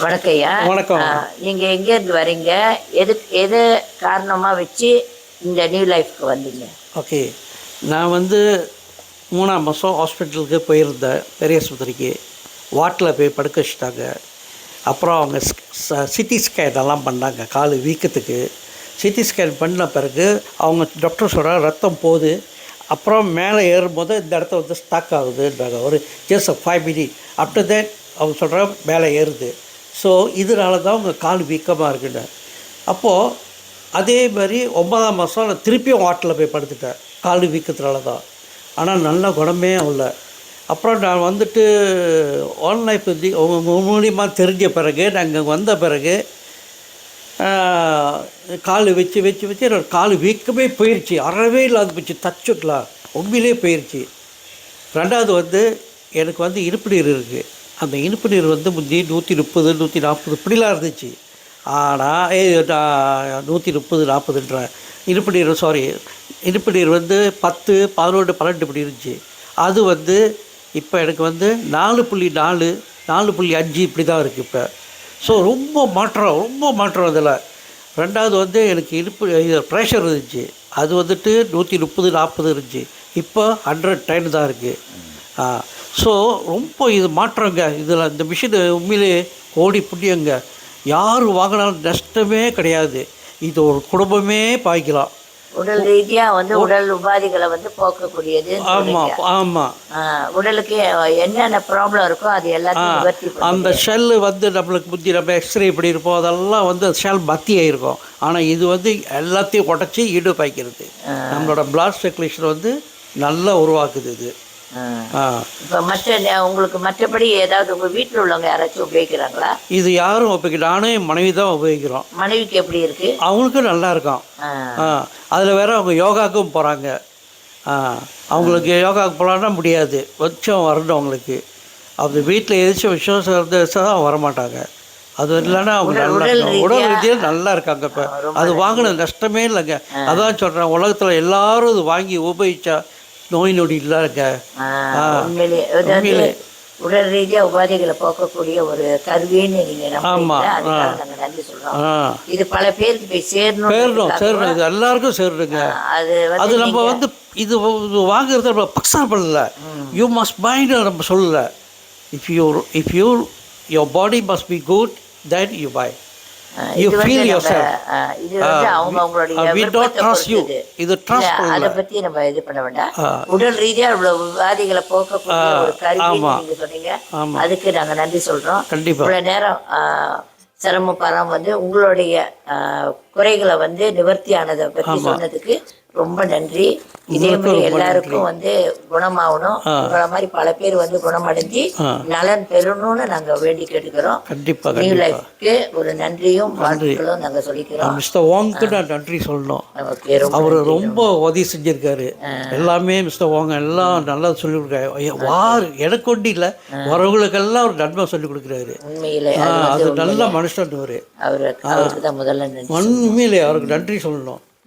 வணக்கம். ஐயா வணக்கம். நீங்க எங்க இருந்து வரீங்க? எது எது காரணமா வச்சு இந்த நியூ லைஃப்க்கு வந்தீங்க? ஓகே. நான் வந்து மூணாம் மாதம் ஹாஸ்பிட்டலுக்கு போயிருந்தேன் பெரிய ஆஸ்பத்திரிக்கு வாட்டில் போய் படுக்க வச்சுட்டாங்க. அப்புறம் அவங்க சிடி ஸ்கேன் எல்லாம் பண்ணாங்க கால் வீக்கத்துக்கு. சிடி ஸ்கேன் பண்ண பிறகு அவங்க டாக்டர் சொல்கிற ரத்தம் போகுது. அப்புறம் மேலே ஏறும்போது இந்த இடத்த வந்து ஸ்டாக் ஆகுதுன்றாங்க. ஒரு just five minute after that அவங்க சொல்கிற மேலே ஏறுது. ஸோ இதனால தான் உங்கள் கால் வீக்கமாக இருக்குன்னு. அப்போது அதே மாதிரி ஒன்பதாம் மாதம் நான் திருப்பியும் வாட்டில் போய் படுத்துட்டேன். கால் வீக்கத்தினால தான் ஆனால் நல்ல குணமே இல்லை. அப்புறம் நான் வந்துட்டு ஆன்லைன் பற்றி உங்க மூலியமாக தெரிஞ்ச பிறகு நாங்கள் வந்த பிறகு கால் வச்சு வச்சு வச்சு என்னோட கால் வீக்கமே போயிடுச்சு அறவே இல்லாத போச்சு. தச்சுக்கலாம் உண்மையிலே போயிடுச்சு ரெண்டாவது வந்து எனக்கு வந்து இனிப்பு இருக்குது அந்த இனிப்பு நீர் வந்து முந்தி நூற்றி முப்பது நூற்றி நாற்பது இப்படிலாம் இருந்துச்சு. ஆனால் ஏ நான் நூற்றி முப்பது நாற்பதுன்ற இனிப்பு நீர் சாரி இனிப்பு நீர் வந்து பத்து பதினொன்று பன்னெண்டு இப்படி இருந்துச்சு. அது வந்து இப்போ எனக்கு வந்து நாலு புள்ளி நாலு நாலு புள்ளி அஞ்சு இப்படி தான் இருக்குது இப்போ. ஸோ ரொம்ப மாற்றம் ரொம்ப மாற்றம் அதில். ரெண்டாவது வந்து எனக்கு இடுப்பு இது ப்ரெஷர் இருந்துச்சு. அது வந்துட்டு நூற்றி முப்பது நாற்பது இருந்துச்சு. இப்போ ஹண்ட்ரட் டென் தான் இருக்குது ஸோ ரொம்ப இது மாற்றங்க. இதில் இந்த மிஷின் உண்மையிலே கோடி புண்ணியங்க. யார் வாங்கினாலும் நஷ்டமே கிடையாது. இது ஒரு குடும்பமே பாய்க்கலாம். உடல் ரீதியா வந்து உடல் உபாதைகளை வந்து போக்கக்கூடியது ஆமாம் ஆமாம் உடலுக்கு என்னென்ன ப்ராப்ளம் இருக்கோ அது எல்லாத்தையும் அந்த ஷெல்லு வந்து நம்மளுக்கு முந்தி நம்ம எக்ஸ்ரே இப்படி இருப்போம். அதெல்லாம் வந்து ஷெல் பத்தி ஆயிருக்கும். ஆனால் இது வந்து எல்லாத்தையும் உடச்சி ஈடு பாய்க்கிறது நம்மளோட பிளாட் சர்க்குலேஷன் வந்து நல்லா உருவாக்குது இது. இப்ப மற்ற உங்களுக்கு மற்றபடி ஏதாவது வீட்டில் உள்ளவங்க யாராச்சும் உபயோகிக்கிறாங்களா? இது யாரும் உபயோகிக்க நானும் என் மனைவி தான் உபயோகிக்கிறோம். மனைவிக்கு எப்படி இருக்கு? அவங்களுக்கும் நல்லா இருக்கும். அதில் வேற அவங்க யோகாவுக்கும் போகிறாங்க அவங்களுக்கு யோகாவுக்கு போகலான்னா முடியாது. கொஞ்சம் வரணும் அவங்களுக்கு. அவங்க வீட்டில் எதாச்சும் விசேஷம் இருந்துச்சா தான் வரமாட்டாங்க அது இல்லைன்னா அவங்க நல்லா உடல் ரீதியாக நல்லா இருக்காங்க இப்போ. அது வாங்கின நஷ்டமே இல்லைங்க. அதான் சொல்கிறேன் உலகத்தில் எல்லாரும் இது வாங்கி உபயோகிச்சா நோய் நொடி உண்மையிலேயே அதாவது உடல் ரீதியா உபாதைகளை போக்கக்கூடிய ஒரு கருவின்னு நீங்க நம்புறீங்களா? அதுக்காக நாங்க நன்றி இது பல பேருக்கு போய் சேரணும் சேரணும் சேரணும். இது எல்லாருக்கும் சேரணுங்க. அது அது நம்ம வந்து இது வாங்குறது நம்ம பக்ஸா பண்ணல. யூ மஸ்ட் மைண்ட் நம்ம சொல்லல. If you if you your body must be good then you by you feel ah, இது வந்து அவங்க அவங்களுடைய வி டோன்ட் ட்ரஸ்ட் யூ. இது. ட்ரஸ்ட் அதை பத்தி நம்ம இது பண்ண வேண்டாம். உடல் ரீதியா இவ்வளவு விவாதிகளை போக்கக்கூடிய ஒரு கருவி நீங்க சொன்னீங்க. அதுக்கு நாங்க நன்றி சொல்றோம். கண்டிப்பா. இவ்வளவு நேரம் சிரமம் பரம் வந்து உங்களுடைய குறைகளை வந்து நிவர்த்தி ஆனதை பத்தி சொன்னதுக்கு ரொம்ப நன்றி. இதே மாதிரி எல்லாருக்கும் வந்து குணமாகணும். உங்களை மாதிரி பல பேர் வந்து குணமடைஞ்சு நலன் பெறணும்னு நாங்க வேண்டி கேட்டுக்கிறோம். கண்டிப்பாக நியூ லைஃப்க்கு ஒரு நன்றியும் வாழ்த்துக்களும் நாங்க சொல்லிக்கிறோம். மிஸ்டர் வாங்க்கு நான் நன்றி சொல்லணும். அவர் ரொம்ப உதவி செஞ்சிருக்காரு. எல்லாமே மிஸ்டர் வாங்க எல்லாம் நல்லா சொல்லி கொடுக்குறாரு. வார் எனக்கு ஒண்டி இல்லை. வரவங்களுக்கெல்லாம் அவர் நன்மை சொல்லி கொடுக்குறாரு. உண்மையிலே அது நல்ல மனுஷன் அவரு. அவரு அவருக்கு தான் முதல்ல நன்றி உண்மையிலே அவருக்கு நன்றி சொல்லணும்.